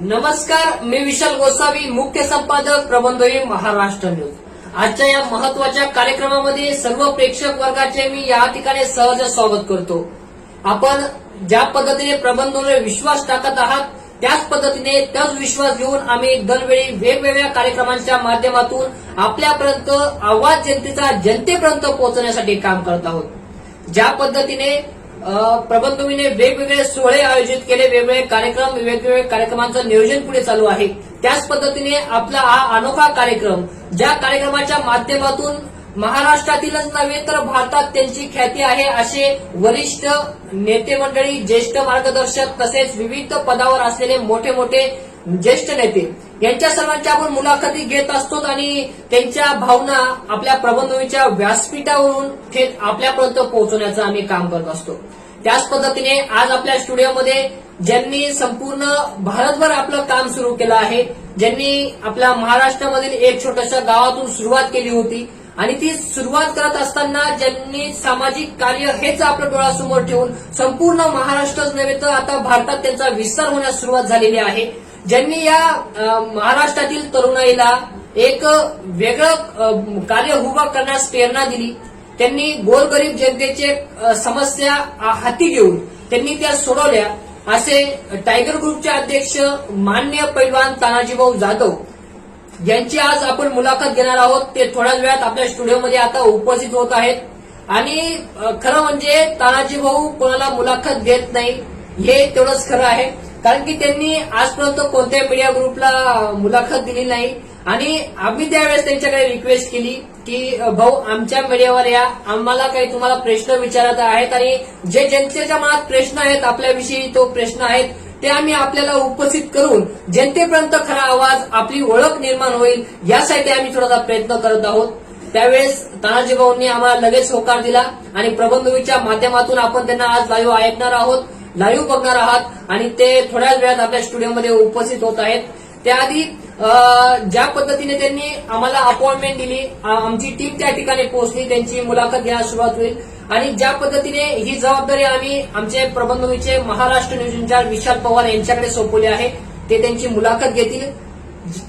नमस्कार मी विशाल गोसावी मुख्य संपादक प्रबंधोई महाराष्ट्र न्यूज. आजच्या या महत्त्वाच्या कार्यक्रमामध्ये सर्व प्रेक्षक वर्गाचे मी या ठिकाणी सहज स्वागत करतो. आपण ज्या पद्धतीने प्रबंधवर विश्वास टाकत आहात त्याच पद्धतीने त्याच विश्वास घेऊन आम्ही दरवेळी वेगवेगळ्या कार्यक्रमांच्या माध्यमातून आपल्यापर्यंत आवाज जनतेचा जनतेपर्यंत पोहोचण्यासाठी काम करत आहोत. ज्या पद्धतीने प्रबंधभूमीने वेगवेगळे सोहळे आयोजित केले वेगवेगळे कार्यक्रम वेगवेगळे कार्यक्रमांचं नियोजन पुढे चालू आहे. त्याच पद्धतीने आपला हा अनोखा कार्यक्रम ज्या कार्यक्रमाच्या माध्यमातून महाराष्ट्रातीलच नव्हे तर भारतात त्यांची ख्याती आहे असे वरिष्ठ नेते मंडळी ज्येष्ठ मार्गदर्शक तसेच विविध पदावर असलेले मोठे मोठे ज्येष्ठ नेते. यांच्या सर्वांच्या आपण मुलाखती घेत असतो आणि त्यांच्या भावना आपल्या प्रबंधवीच्या व्यासपीठावरून थेट आपल्यापर्यंत पोहोचवण्याचं आम्ही काम करत असतो. त्याच पद्धतीने आज आपल्या स्टुडिओमध्ये ज्यांनी संपूर्ण भारतभर आपलं काम सुरू केलं आहे ज्यांनी आपल्या महाराष्ट्रामधील एक छोट्याशा गावातून सुरुवात केली होती आणि ती सुरुवात करत असताना ज्यांनी सामाजिक कार्य हेच आपल्या डोळ्यासमोर ठेवून संपूर्ण महाराष्ट्रच नव्हे तर आता भारतात त्यांचा विस्तार होण्यास सुरुवात झालेली आहे. ज्यांनी या महाराष्ट्रातील तरुणाईला एक वेगळं कार्य उभं करण्यास प्रेरणा दिली. त्यांनी गोरगरीब जनतेचे समस्या हाती घेऊन त्यांनी त्या सोडवल्या. असे टायगर ग्रुपचे अध्यक्ष मान्य पैलवान तानाजीभाऊ जाधव यांची आज आपण मुलाखत घेणार आहोत. ते थोड्याच वेळात आपल्या स्टुडिओमध्ये आता उपस्थित होत आहेत. आणि खरं म्हणजे तानाजी भाऊ कोणाला मुलाखत देत नाही हे तेवढंच खरं आहे. कारण की त्यांनी आजपर्यंत कोणत्या मीडिया ग्रुपला मुलाखत दिली नाही. आणि आम्ही त्यावेळेस त्यांच्याकडे रिक्वेस्ट केली की भाऊ आमच्या मीडियावर या. आम्हाला काही तुम्हाला प्रश्न विचारत आहेत आणि जे जनतेच्या मनात प्रश्न आहेत आपल्याविषयी तो प्रश्न आहेत ते आम्ही आपल्याला उपस्थित करून जनतेपर्यंत खरा आवाज आपली ओळख निर्माण होईल यासाठी आम्ही थोडासा प्रयत्न करत आहोत. त्यावेळेस तानाजी भाऊंनी आम्हाला लगेच होकार दिला आणि प्रबंधवीच्या माध्यमातून आपण त्यांना आज लाईव्ह ऐकणार आहोत. लाईव्ह बघणार आहात आणि ते थोड्याच वेळात आपल्या स्टुडिओमध्ये उपस्थित होत आहेत. त्याआधी ज्या पद्धतीने त्यांनी आम्हाला अपॉइंटमेंट दिली आमची टीम त्या ठिकाणी पोहोचली त्यांची मुलाखत घ्यायला सुरुवात होईल. आणि ज्या पद्धतीने ही जबाबदारी आम्ही आमचे प्रबंधवीचे महाराष्ट्र न्यूज इंचार्ज विशाल पवार यांच्याकडे सोपवली आहे ते त्यांची मुलाखत घेतील.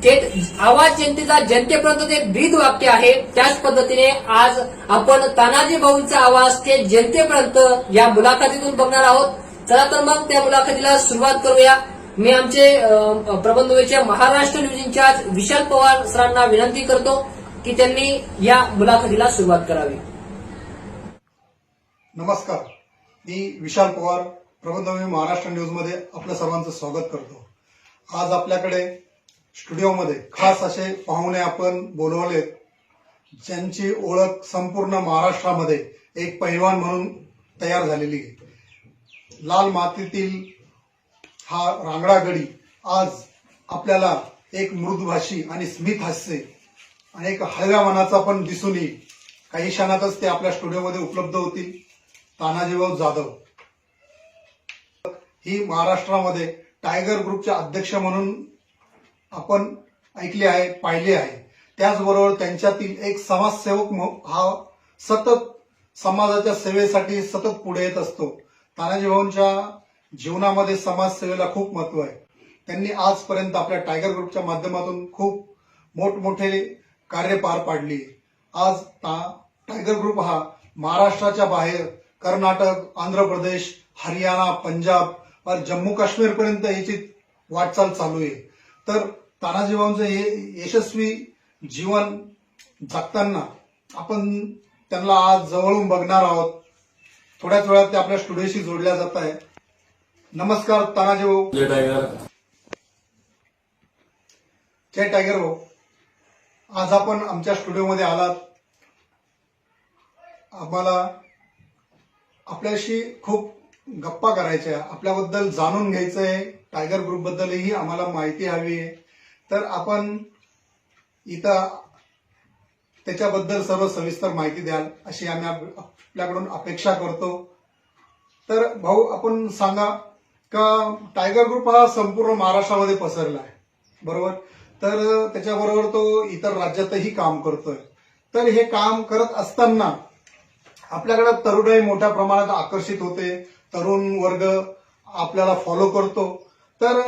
ते आवाज जनतेचा जनतेपर्यंत ते ब्रीद वाक्य आहे. त्याच पद्धतीने आज आपण तानाजी भाऊंचा आवाज ते जनतेपर्यंत या मुलाखतीतून बघणार आहोत. चला तर मग त्या मुलाखतीला सुरुवात करूया. मी आमचे प्रबंधवेच्या महाराष्ट्र न्यूज इन्चार्ज विशाल पवार सरांना विनंती करतो की त्यांनी या मुलाखतीला सुरुवात करावी. नमस्कार. मी विशाल पवार प्रबंध महाराष्ट्र न्यूजमध्ये आपल्या सर्वांचं स्वागत करतो. आज आपल्याकडे स्टुडिओमध्ये खास असे पाहुणे आपण बोलवलेत ज्यांची ओळख संपूर्ण महाराष्ट्रामध्ये एक पैलवान म्हणून तयार झालेली आहे. लाल मातीतील हा रांगडा गडी आज आपल्याला एक मृदभाषी आणि स्मित हास्य आणि एक हळव्या मनाचा पण दिसून येईल. काही क्षणातच ते आपल्या स्टुडिओमध्ये उपलब्ध होतील. तानाजीभाऊ जाधव. ही महाराष्ट्रामध्ये टायगर ग्रुपचे अध्यक्ष म्हणून आपण ऐकले आहे पाहिले आहे. त्याचबरोबर त्यांच्यातील एक समाजसेवक म- हा सतत समाजाच्या सेवेसाठी सतत पुढे येत असतो. तानाजी भाऊंच्या जीवनामध्ये समाजसेवेला खूप महत्त्व आहे. त्यांनी आजपर्यंत आपल्या टायगर ग्रुपच्या माध्यमातून खूप मोठमोठे कार्य पार पाडली आज ता टायगर ग्रुप हा महाराष्ट्राच्या बाहेर कर्नाटक आंध्र प्रदेश हरियाणा पंजाब और जम्मू काश्मीर पर्यंत याची वाटचाल चालू आहे. तर तानाजी भाऊंचं हे यशस्वी जीवन जगताना आपण त्यांना आज जवळून बघणार आहोत. थोड्याच वेळात ते आपल्या स्टुडिओशी जोडल्या जात आहे नमस्कार तानाजी भाऊ. जय टायगर. जय टायगर भाऊ. आज आपण आमच्या स्टुडिओमध्ये आलात. आम्हाला आपल्याशी खूप गप्पा करायच्या आहे. आपल्याबद्दल जाणून घ्यायचं आहे. टायगर ग्रुप बद्दलही आम्हाला माहिती हवी आहे. तर आपण इथं त्याच्याबद्दल सर्व सविस्तर माहिती द्याल अशी आम्ही आपल्याकडून अपेक्षा करतो. तर भाऊ आपण सांगा का टायगर ग्रुप हा संपूर्ण महाराष्ट्रामध्ये पसरला आहे बरोबर? तर त्याच्याबरोबर तो इतर राज्यातही काम करतोय. तर हे काम करत असताना आपल्याकडे तरुणही मोठ्या प्रमाणात आकर्षित होते. तरुण वर्ग आपल्याला फॉलो करतो. तर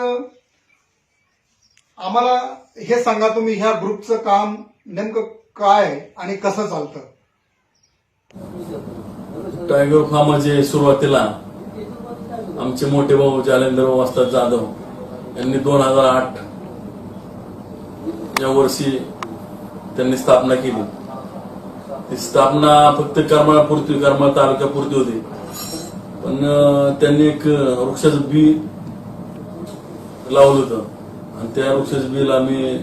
आम्हाला हे सांगा तुम्ही ह्या ग्रुपचं काम नेमकं काय आणि कसं चालतं? टायगर फार्माचे सुरुवातीला आमचे मोठे भाऊ जालेंद्र वस्ताद जाधव. यांनी दोन हजार आठ या वर्षी त्यांनी स्थापना केली. ती स्थापना फक्त करमाळापुरती करमाळ तालुक्यापुरती होती. पण त्यांनी एक वृक्षाचं बी लावलं होतं. आणि त्या वृक्षाचं बीला आम्ही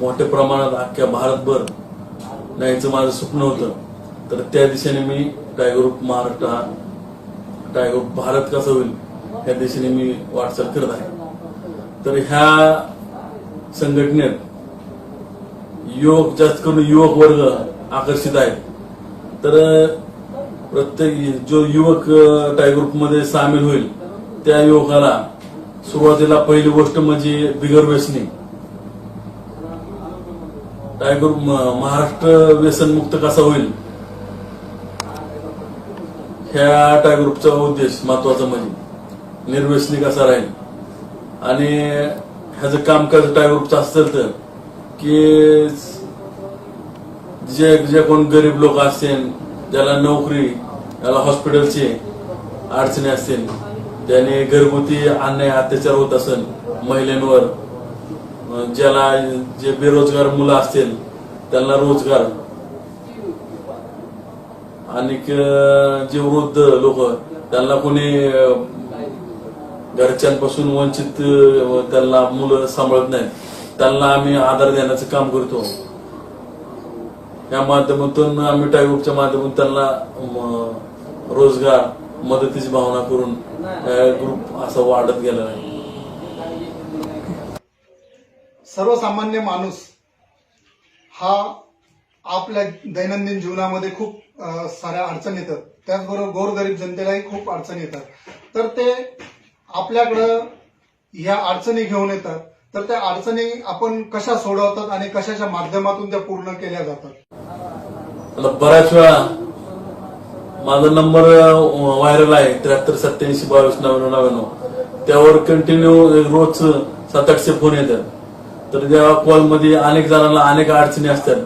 मोठ्या प्रमाणात अख्ख्या भारतभर न्यायचं माझं स्वप्न होतं. तर त्या दिशेने मी टायगर ऑफ महाराष्ट्र हा टायगर ऑफ भारत कसं होईल या दिशेने मी वाटचाल करत आहे. तर ह्या संघटनेत युवक जास्त करून युवक वर्ग आकर्षित आहेत तर प्रत्येक जो युवक टाय ग्रुपमध्ये सामील होईल त्या युवकाला सुरुवातीला पहिली गोष्ट म्हणजे बिगर व्यसनी. टायगर म- महाराष्ट्र व्यसनमुक्त कसा होईल? ह्या टायगर ग्रुपचा उद्देश महत्त्वाचा म्हणजे निर्व्यसनी कसा राहील? आणि ह्याचं कामकाज टायगर ग्रुपचं असतं तर की जे जे कोण गरीब लोक असतील ज्याला नोकरी ज्याला हॉस्पिटलची अडचणी असतील त्याने घरगुती अन्याय अत्याचार होत असेल महिलांवर ज्याला जे बेरोजगार मुलं असतील त्यांना रोजगार. आणि जे वृद्ध लोक त्यांना कोणी घरच्यांपासून वंचित त्यांना मुलं सांभाळत नाही. त्यांना आम्ही आधार देण्याचं काम करतो. या माध्यमातून आम्ही टायग्रुपच्या माध्यमातून त्यांना रोजगार मदतीची भावना करून ग्रुप असा वाढत गेला नाही सर्वसामान्य माणूस हा आपल्या दैनंदिन जीवनामध्ये खूप साऱ्या अडचण येतात. त्याचबरोबर गोरगरीब जनतेलाही खूप अडचण येतात. तर ते आपल्याकडं ह्या अडचणी घेऊन येतात. तर त्या अडचणी आपण कशा सोडवतात आणि कशाच्या माध्यमातून त्या पूर्ण केल्या जातात? बऱ्याच वेळा माझा नंबर व्हायरल आहे त्र्याहत्तर सत्याऐंशी बावीस नव्याण्णव नव्याण्णव. त्यावर कंटिन्यू रोज सात आठशे फोन येतात. तर त्या कॉलमध्ये अनेक जणांना अनेक अडचणी असतात.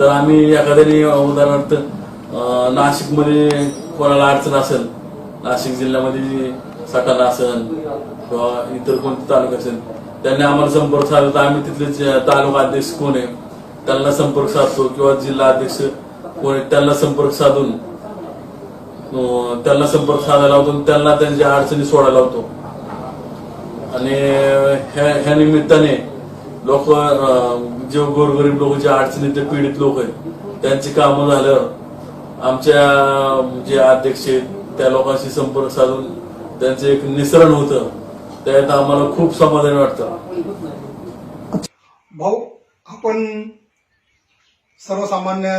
तर आम्ही एखाद्याने उदाहरणार्थ अं, नाशिकमध्ये कोणाला अडचण असेल नाशिक जिल्ह्यामध्ये सटाणा असेल किंवा इतर कोणते तालुका असेल त्यांनी आम्हाला संपर्क साधला तर आम्ही तिथले तालुका अध्यक्ष कोण आहे त्यांना संपर्क साधतो किंवा जिल्हा अध्यक्ष कोण आहे त्यांना संपर्क साधून अं, त्यांना संपर्क साधायला लावतो आणि त्यांना त्यांच्या अडचणी सोडायला लावतो. आणि ह्या ह्या निमित्ताने लोक जे गोरगरीब लोक जे अडचणीतले पीडित लोक आहेत त्यांची कामं झालं आमच्या जे अध्यक्ष आहेत त्या लोकांशी संपर्क साधून त्यांचं एक निसरण होतं. त्यात आम्हाला खूप समाधान वाटतं. भाऊ आपण सर्वसामान्य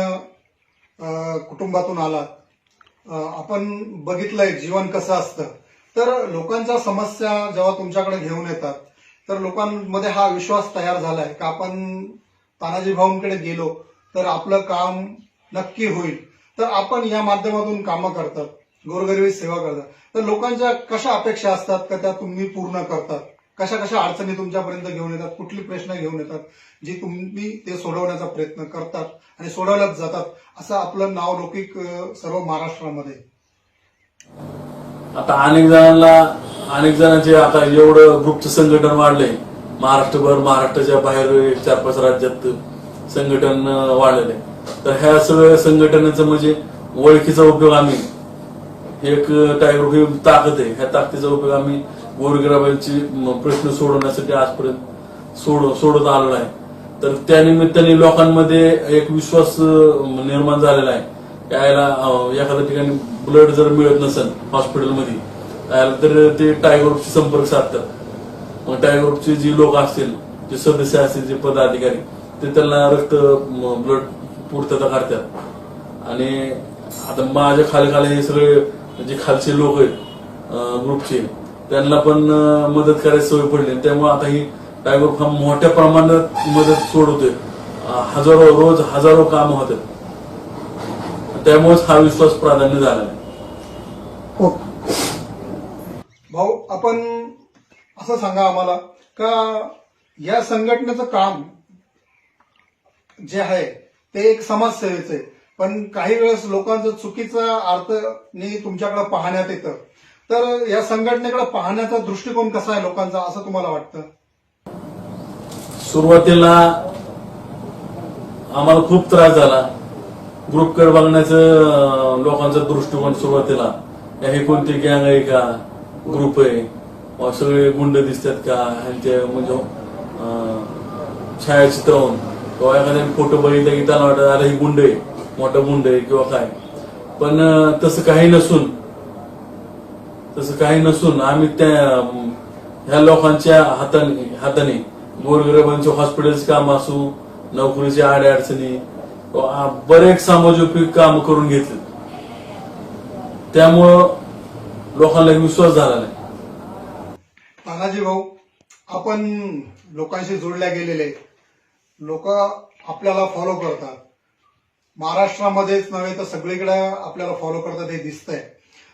कुटुंबातून आलात. आपण बघितलंय जीवन कसं असतं. तर लोकांच्या समस्या जेव्हा तुमच्याकडे घेऊन येतात तर लोकांमध्ये हा विश्वास तयार झालाय का आपण तानाजी भाऊंकडे गेलो तर आपलं काम नक्की होईल. तर आपण या माध्यमातून कामं करतात गोरगरिबी सेवा करतात. तर लोकांच्या कशा अपेक्षा असतात का त्या तुम्ही पूर्ण करतात? कशा कशा अडचणी तुमच्यापर्यंत घेऊन येतात? कुठली प्रश्न घेऊन येतात जी तुम्ही ते सोडवण्याचा प्रयत्न करतात आणि सोडवल्याच जातात? असं आपलं नाव लौकिक सर्व महाराष्ट्रामध्ये. आता अनेक जणांना अनेक जणांचे आता एवढं ग्रुपचं संघटन वाढलंय. महाराष्ट्रभर महाराष्ट्राच्या बाहेर चार पाच राज्यात संघटन वाढलेलं आहे. तर ह्या सगळ्या संघटनेचं म्हणजे ओळखीचा उपयोग आम्ही एक टायगर ही ताकद आहे. ह्या ताकदीचा उपयोग आम्ही गोरगरिबांची प्रश्न सोडवण्यासाठी आजपर्यंत सोड सोडत आलेलो आहे. तर त्यानिमित्ताने लोकांमध्ये एक विश्वास निर्माण झालेला आहे. यायला एखाद्या ठिकाणी ब्लड जर मिळत नसेल हॉस्पिटलमध्ये त्याला तर ते टायगर ग्रुपशी संपर्क साधतात. मग टायगर ग्रुपचे जे लोक असतील जे सदस्य असतील जे पदाधिकारी ते त्यांना रक्त ब्लड पूर्तता करतात. आणि आता माझ्या खाली खाली हे सगळे जे खालचे लोक आहेत ग्रुपचे त्यांना पण मदत करायची सवय पडली. त्यामुळे आता ही टायगर ग्रुप हा मोठ्या प्रमाणात मदत सोडवतोय. हजारो रोज हजारो काम होतात. त्यामुळेच हा विश्वास प्राधान्य झाला आहे. हो. भाऊ आपण असं सांगा आम्हाला का या संघटनेचं काम जे आहे ते एक समाजसेवेचं आहे. पण काही वेळेस लोकांचं चुकीचा अर्थ नी तुमच्याकडे पाहण्यात येतं. तर या संघटनेकडे पाहण्याचा दृष्टिकोन कसा आहे लोकांचा असं तुम्हाला वाटतं? सुरुवातीला आम्हाला खूप त्रास झाला. ग्रुपकडे बघण्याचं लोकांचा दृष्टिकोन सुरुवातीला. हे कोणती गँग आहे का? ग्रुप आहे. सगळे गुंड दिसतात का? ह्यांचे म्हणजे अं, छायाचित्र होऊन. किंवा एखाद्याने फोटो बघितला की त्याला वाटत अरे ही गुंड आहे. मोठं गुंड आहे किंवा काय. पण तसं काही नसून तसं काही नसून आम्ही त्या ह्या लोकांच्या हाताने हाताने गोरगरिबांचे हॉस्पिटलचे काम असू नोकरीच्या अडचणी बरेच सामाजिक काम करून घेतले. त्यामुळं लोकांना विश्वास झाला नाही. तानाजी भाऊ आपण लोकांशी जोडल्या गेलेले. लोक आपल्याला फॉलो करतात. महाराष्ट्रामध्येच नव्हे तर सगळीकडे आपल्याला फॉलो करतात हे दिसतंय.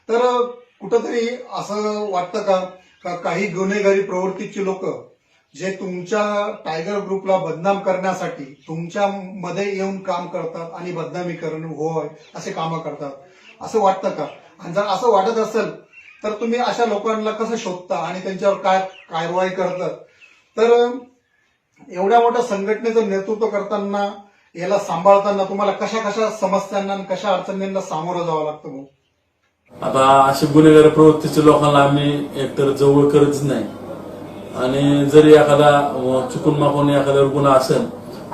तर कुठंतरी असं वाटतं का? का काही गुन्हेगारी प्रवृत्तीची लोक जे तुमच्या टायगर ग्रुपला बदनाम करण्यासाठी तुमच्या मध्ये येऊन काम करतात आणि बदनामी करणं होय असे कामं करतात. असं वाटतं का? आणि जर असं वाटत असेल तर तुम्ही अशा लोकांना कसं शोधता आणि त्यांच्यावर काय कारवाई करतात? तर एवढ्या मोठ्या संघटनेचं नेतृत्व करताना याला सांभाळताना तुम्हाला कशा कशा समस्यांना आणि कशा अडचणींना सामोरं जावं लागतं भाऊ आता अशा गुन्हेगारी प्रवृत्तीच्या लोकांना आम्ही एकतर जवळ करतच नाही. आणि जरी एखादा चुकून माकून एखाद्यावर गुन्हा असेल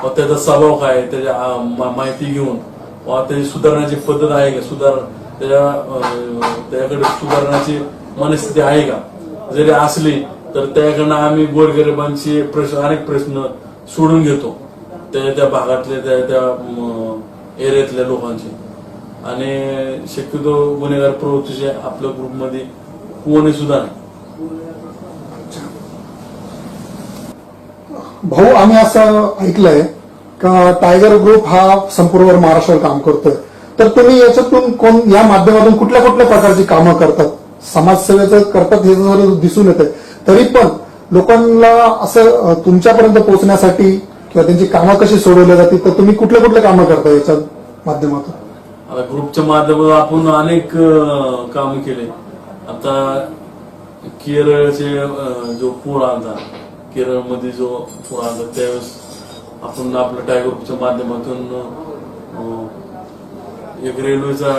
व त्याचा स्वभाव काय त्याच्या माहिती घेऊन व त्याची सुधारण्याची पद्धत आहे का? सुधार त्याच्या त्याकडे सुधारण्याची मनस्थिती आहे का? जरी असली तर त्याकडनं आम्ही गोरगरिबांचे प्रश्न अनेक प्रश्न सोडून घेतो. त्या त्या भागातले त्या त्या एरियातल्या लोकांचे. आणि शक्यतो गुन्हेगार प्रवृत्तीचे आपल्या ग्रुपमध्ये कोणी सुद्धा नाही. भाऊ आम्ही असं ऐकलंय का टायगर ग्रुप हा संपूर्ण महाराष्ट्रावर काम करतोय. तर तुम्ही याच्यातून कोण या माध्यमातून कुठल्या कुठल्या प्रकारची कामं करतात? समाजसेवेचं करतात हे जर दिसून येत तरी पण लोकांना असं तुमच्यापर्यंत पोहोचण्यासाठी किंवा त्यांची कामं कशी सोडवली जातील तर तुम्ही कुठल्या कुठल्या कामं करता याच्या माध्यमातून? आता ग्रुपच्या माध्यमातून आपण अनेक काम केले. आता केरळचे जो पूर आला केरळमध्ये जो पूर आला त्यावेळेस आपण आपल्या टायगर ग्रुपच्या माध्यमातून एक रेल्वेचा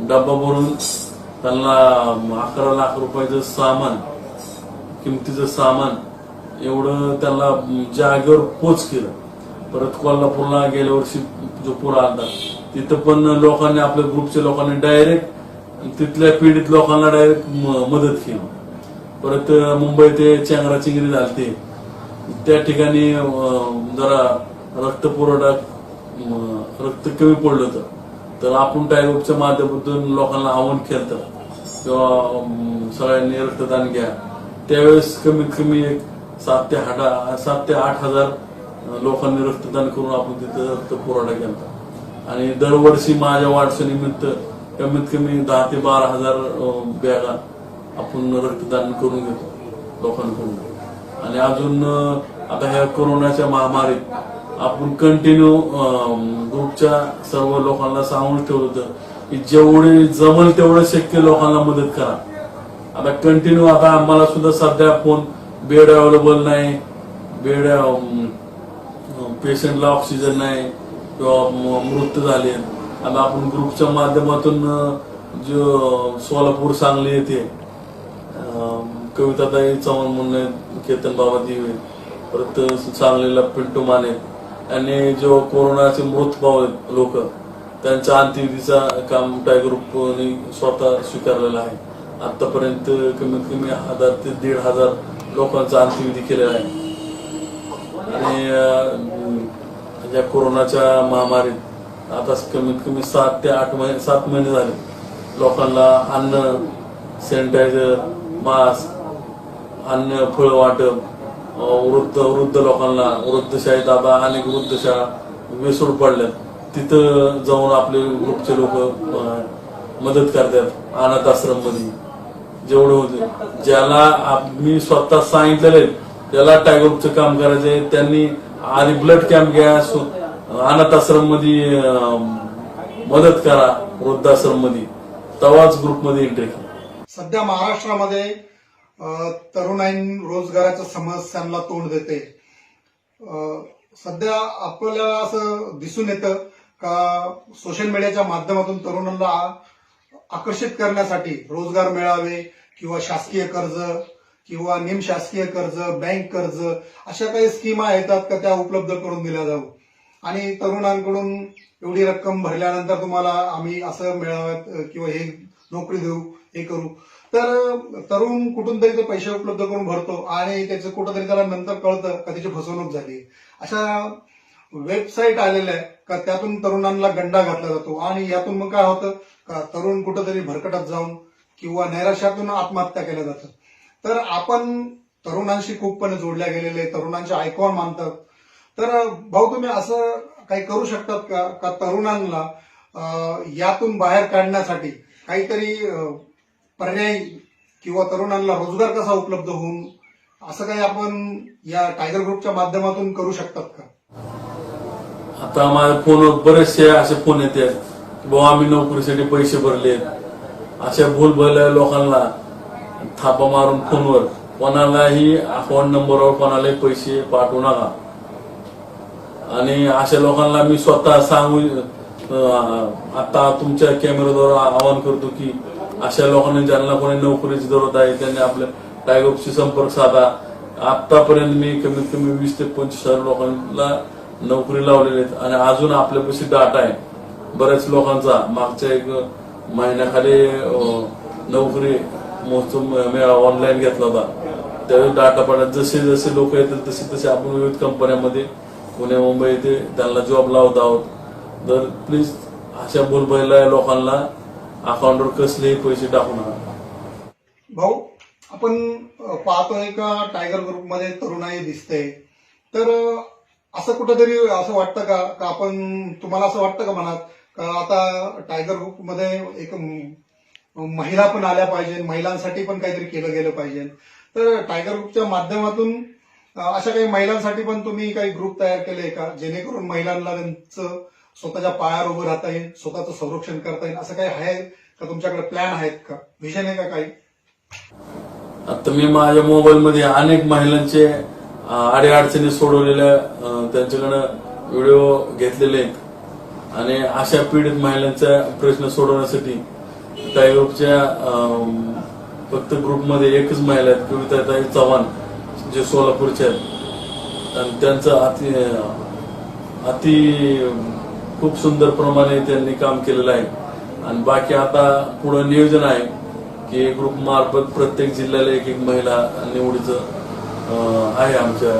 डब्बा भरून त्यांना अकरा लाख रुपयाचं सामान किमतीचं सामान एवढं त्यांना जागेवर पोच केलं. परत कोल्हापूरला गेल्या वर्षी जो पूर आला तिथं पण लोकांनी आपल्या ग्रुपच्या लोकांनी डायरेक्ट तिथल्या पीडित लोकांना डायरेक्ट मदत केली. परत मुंबई ते चेंगरा चिंगरी झालते. त्या ठिकाणी जरा रक्त पुरवठा रक्त कमी पडलं होतं. तर आपण टायग्रुपच्या माध्यमातून लोकांना आव्हान केलं किंवा सगळ्यांनी रक्तदान घ्या. त्यावेळेस कमीत कमी एक सात ते आठ सात ते आठ हजार लोकांनी रक्तदान करून आपण तिथं रक्त पुरवठा केला आणि दरवर्षी माझ्या वाढदिवसानिमित्त कमीत कमी दहा ते बारा हजार बॅगा आपण रक्तदान करून घेतो लोकांकडून. आणि अजून आता ह्या कोरोनाच्या महामारीत आपण कंटिन्यू ग्रुपच्या सर्व लोकांना सांगून ठेवलं होतं की जेवढे जमल तेवढं शक्य लोकांना मदत करा. आता कंटिन्यू आता आम्हाला सुद्धा सध्या फोन बेड अवेलेबल नाही. बेड पेशंटला ऑक्सिजन नाही. किंवा मृत मृत्यू झाले आता आपण ग्रुपच्या माध्यमातून जो सोलापूर सांगली येते कविताताई चव्हाण म्हणून आहेत, केतन बाबा दिवे परत सांगलीला पिंटू माने आणि जो कोरोनाचे मृत आहेत लोक त्यांच्या अंत्यविधीचा काम टायगर ग्रुपने स्वतः स्वीकारलेला आहे. आतापर्यंत कमीत कमी हजार ते दीड हजार लोकांचा अंत्यविधी केलेला आहे. आणि या कोरोनाच्या महामारीत आता कमीत कमी सात ते आठ महिने सात महिने झाले. लोकांना अन्न सॅनिटायझर मास्क अन्न फळ वाटप वृद्ध वृद्ध लोकांना वृद्धशाळेत आता अनेक वृद्धशाळा वेसूळ पडल्यात. तिथं जाऊन आपले ग्रुपचे लोक मदत करतात अनाथ आश्रममध्ये जेवढं होते. ज्याला मी स्वतः सांगितलेले त्याला टायगर काम करायचंय त्यांनी आधी ब्लड कॅम्प घ्या अनाथ आश्रममध्ये मदत करा वृद्धाश्रममध्ये तवाच ग्रुपमध्ये एंट्री सध्या महाराष्ट्रामध्ये तरुणाईन रोजगाराच्या समस्यांना तोंड देते. सध्या आपल्याला असं दिसून येतं का सोशल मीडियाच्या माध्यमातून तरुणांना आकर्षित करण्यासाठी रोजगार मिळावे किंवा शासकीय कर्ज किंवा निमशासकीय कर्ज बँक कर्ज अशा काही स्कीमा येतात का त्या उपलब्ध करून दिल्या जाऊ? आणि तरुणांकडून एवढी रक्कम भरल्यानंतर तुम्हाला आम्ही असं मिळाव्यात किंवा हे नोकरी देऊ हे करू. तर तरुण कुठून तरी ते पैसे उपलब्ध करून भरतो आणि त्याचं कुठंतरी त्याला नंतर कळतं का त्याची फसवणूक झाली. अशा वेबसाईट आलेल्या आहे का त्यातून तरुणांना गंडा घातला जातो आणि यातून मग काय होतं का तरुण कुठंतरी भरकटत जाऊन किंवा नैराश्यातून आत्महत्या केल्या जातात. तर आपण तरुणांशी खूपपणे जोडल्या गेलेले तरुणांचे आयकॉन मानतात. तर भाऊ तुम्ही असं काही करू शकतात का? का तरुणांना यातून बाहेर काढण्यासाठी काहीतरी पर्याय किंवा तरुणांना रोजगार कसा उपलब्ध होऊन असं काही आपण या टायगर ग्रुपच्या माध्यमातून करू शकतात का? आता माझ्या फोनवर बरेचसे असे फोन येतात की बाबा आम्ही नोकरीसाठी पैसे भरलेत. अशा भूलभल लोकांना थापा मारून फोनवर कोणालाही अकाउंट नंबरवर कोणालाही पैसे पाठवू नका. आणि अशा लोकांना मी स्वतः सांगू आता तुमच्या कॅमेराद्वारे आवाहन करतो की अशा लोकांनी ज्यांना कोणी नोकरीची जरूरत आहे त्यांनी आपल्या टायगोपशी संपर्क साधा. आतापर्यंत मी कमीत कमी वीस ते पंचवीस हजार लोकांना नोकरी लावलेली आहेत आणि अजून आपल्यापाशी डाटा आहे. बऱ्याच लोकांचा मागच्या एक महिन्याखाली नोकरी महोत्सव मेळावा ऑनलाईन घेतला होता. त्यावेळी डाटा पडला. जसे जसे लोक येतील तसे तसे आपण विविध कंपन्यांमध्ये पुणे मुंबई येथे त्यांना जॉब लावत आहोत. तर प्लीज अशा भूलभैला लोकांना अकाउंटवर कसलेही पैसे टाकू नका भाऊ आपण पाहतोय का टायगर ग्रुपमध्ये तरुणाई दिसते. तर असं कुठंतरी असं वाटतं का? का आपण तुम्हाला असं वाटतं का मनात? आता टायगर ग्रुपमध्ये एक महिला पण आल्या पाहिजे महिलांसाठी पण काहीतरी केलं गेलं पाहिजे. तर टायगर ग्रुपच्या माध्यमातून अशा काही महिलांसाठी पण तुम्ही काही ग्रुप तयार केले का? जेणेकरून महिलांना त्यांचं स्वतःच्या पायावर उभं राहता येईल स्वतःचं संरक्षण करता येईल असं काही आहे का? तुमच्याकडे प्लॅन आहेत का? विजन आहे का काही? आता मी माझ्या मोबाईलमध्ये अनेक महिलांचे अडीअडचणी सोडवलेल्या त्यांच्याकडं त्यांच्याकडनं व्हिडिओ घेतलेले आहेत. आणि अशा पीडित महिलांचा प्रश्न सोडवण्यासाठी काही ग्रुपच्या फक्त ग्रुपमध्ये एकच महिला आहेत कविताताई चव्हाण जे सोलापूरच्या आहेत. आणि त्यांचं अति अति खूप सुंदर प्रमाणे त्यांनी काम केलेलं आहे. आणि बाकी आता पुढं नियोजन आहे की ग्रुप मार्फत प्रत्येक जिल्ह्याला एक एक महिला निवडीचं आहे आमच्या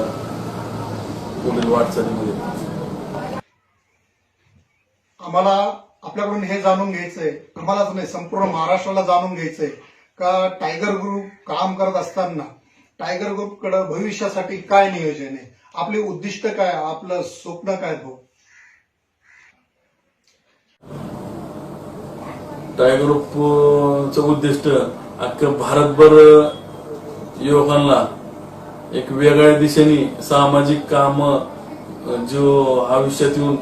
पुढील वाटचालीमध्ये. आम्हाला आपल्याकडून हे जाणून घ्यायचंय. आम्हालाच नाही संपूर्ण महाराष्ट्राला जाणून घ्यायचंय. का टायगर ग्रुप काम करत असताना टायगर ग्रुपकडे भविष्यासाठी काय नियोजन आहे? आपले उद्दिष्ट काय आपलं स्वप्न काय भाऊ? टायगर ग्रुपचं उद्दिष्ट अख्खं भारतभर युवकांना एक वेगळ्या दिशेने सामाजिक काम जो आयुष्यात येऊन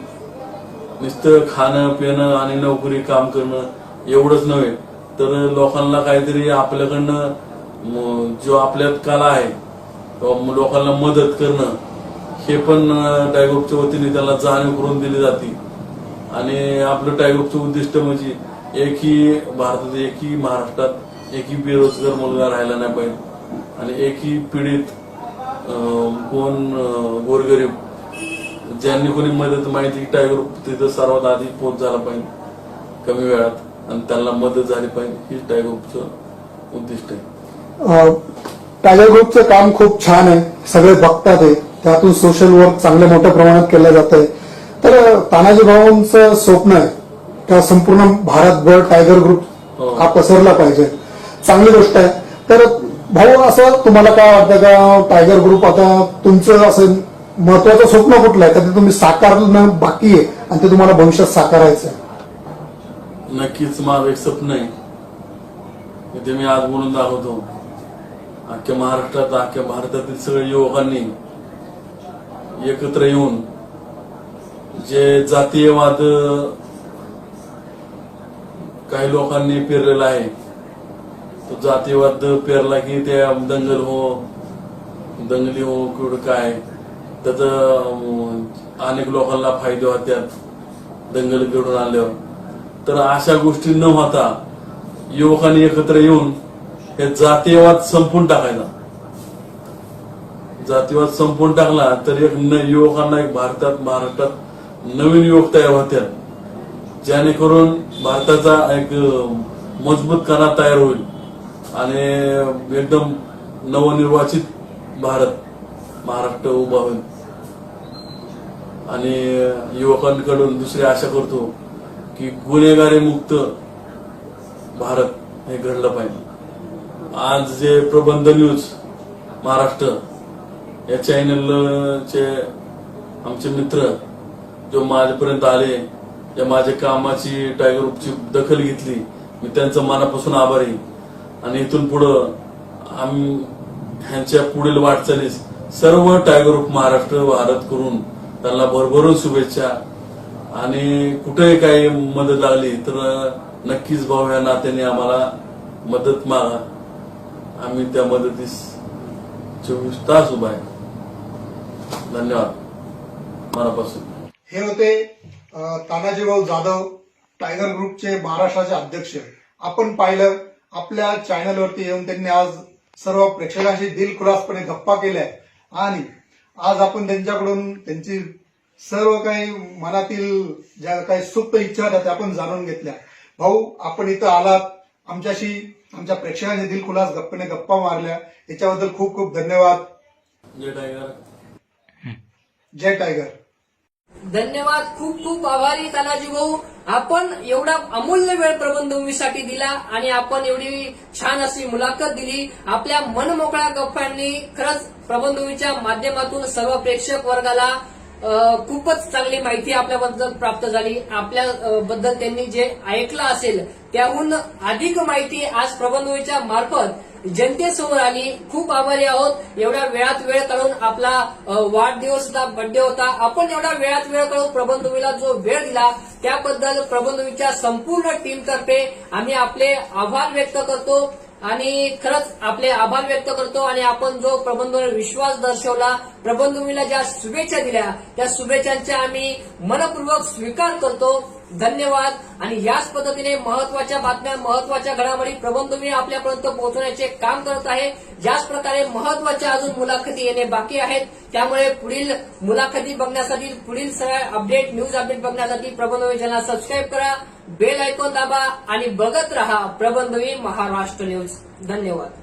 नुसतं खाणं पिणं आणि नोकरी काम करणं एवढंच नव्हे तर लोकांना काहीतरी आपल्याकडनं जो आपल्यात कला आहे लोकांना मदत करणं हे पण टायगर ग्रुपच्या वतीने त्याला जाणीव करून दिली जाते. आणि आपलं टायगर उद्दिष्ट म्हणजे एकही भारतात एकही महाराष्ट्रात एकही बेरोजगार मुलगा राहिला नाही पाहिजे. आणि एकही पीडित कोण गोरगरीब ज्यांनी कोणी मदत माहिती टायगर तिथं सर्वात आधी पोच झाला पाहिजे कमी वेळात. आणि त्यांना मदत झाली पाहिजे ही टायगर ग्रुपचं उद्दिष्ट आहे. टायगर ग्रुपचं काम खूप छान आहे. सगळे बघतात आहे. त्यातून सोशल वर्क चांगल्या मोठ्या प्रमाणात केलं जात आहे तर तानाजी भाऊंचं स्वप्न आहे का संपूर्ण भारतभर टायगर हो. ग्रुप हा पसरला पाहिजे? चांगली गोष्ट आहे. तर भाऊ असं तुम्हाला काय वाटतं का टायगर ग्रुप आता तुमचं असं महत्वाचं स्वप्न कुठलं आहे? का ते तुम्ही साकारणं बाकी आहे आणि ते तुम्हाला भविष्यात साकारायचं आहे? नक्कीच माझं एक स्वप्न आहे. ते मी आज बोलून दाखवतो. अख्ख्या महाराष्ट्रात अख्ख्या भारतातील सगळ्या युवकांनी एकत्र येऊन जे जातीयवाद काही लोकांनी पेरलेला आहे तो जातीयवाद पेरला की ते दंगल हो दंगली हो किंवा काय. त्याचा अनेक लोकांना फायदे होत्यात दंगल घडून आल्यावर. तर अशा गोष्टी न होता युवकांनी एकत्र येऊन हे जातीयवाद संपून टाकायचा. जातीवाद संपून टाकला तर एक न युवकांना एक भारतात महाराष्ट्रात नवीन युवक तयार होत्यात जेणेकरून भारताचा एक मजबूत कणा तयार होईल आणि एकदम नवनिर्वाचित भारत महाराष्ट्र उभा होईल. आणि युवकांकडून दुसरी आशा करतो की गुन्हेगारी मुक्त भारत हे घडलं पाहिजे. आज जे प्रबंध न्यूज महाराष्ट्र या चॅनलचे आमचे मित्र जो माझ्यापर्यंत आले या माझ्या कामाची टायगर ग्रुपची दखल घेतली मी त्यांचं मनापासून आभारी. आणि इथून पुढं आम्ही ह्यांच्या पुढील वाटचालीस सर्व टायगर ग्रुप महाराष्ट्र भारत करून त्यांना भरभरून शुभेच्छा. आणि कुठेही काही मदत लागली तर नक्कीच भाऊ या नात्याने आम्हाला मदत मागा. आम्ही त्या मदतीस चोवीस तास उभा आहे. धन्यवाद. मनापासून. हे होते तानाजीभाऊ जाधव टायगर ग्रुपचे महाराष्ट्राचे अध्यक्ष. आपण पाहिलं आपल्या चॅनलवरती येऊन त्यांनी आज सर्व प्रेक्षकांशी दिलखुलासपणे गप्पा केल्या. आणि आज आपण त्यांच्याकडून त्यांची सर्व काही मनातील ज्या काही सुप्त इच्छा होत्या त्या आपण जाणून घेतल्या. भाऊ आपण इथं आलात. आमच्याशी आमच्या प्रेक्षकांशी दिलखुलास गप्पाने गप्पा मारल्या. याच्याबद्दल खूप खूप धन्यवाद. जय टायगर. जय टायगर. धन्यवाद खूप खूप आभारी तानाजी भाऊ. आपण एवढा अमूल्य वेळ प्रबंधभूमीसाठी दिला आणि आपण एवढी छान अशी मुलाखत दिली. आपल्या मनमोकळ्या गप्पांनी खरंच प्रबंधभूमीच्या माध्यमातून सर्व प्रेक्षक वर्गाला खूपच चांगली माहिती आपल्याबद्दल प्राप्त झाली. आपल्या बद्दल त्यांनी जे ऐकलं असेल त्याहून अधिक माहिती आज प्रबंधभूमीच्या मार्फत जनतेसमोर आली. खूप आभारी आहोत. एवढ्या वेळात वेळ काढून आपला वाढदिवस सुद्धा बर्थडे होता. आपण एवढ्या वेळात वेळ काढून प्रबंधवीला जो वेळ दिला त्याबद्दल प्रबंधवीच्या संपूर्ण टीमतर्फे आम्ही आपले आभार व्यक्त करतो. आणि खरंच आपले आभार व्यक्त करतो आणि आपण जो प्रबंधवर विश्वास दर्शवला प्रबंधुमीला ज्या शुभेच्छा दिल्या त्या शुभेच्छांचा आम्ही मनपूर्वक स्वीकार करतो. धन्यवाद. आणि याच पद्धतीने महत्त्वाच्या बातम्या महत्त्वाच्या घडामोडी प्रबंधुमी आपल्यापर्यंत पोहोचवण्याचे काम करत आहे. ज्याच प्रकारे महत्त्वाच्या अजून मुलाखती येणे बाकी आहेत. त्यामुळे पुढील मुलाखती बघण्यासाठी पुढील सगळ्या अपडेट न्यूज अपडेट बघण्यासाठी प्रबंधभूमी चॅनल सबस्क्राईब करा. बेल ऐकून दाबा आणि बघत रहा प्रबंधवी महाराष्ट्र न्यूज. धन्यवाद.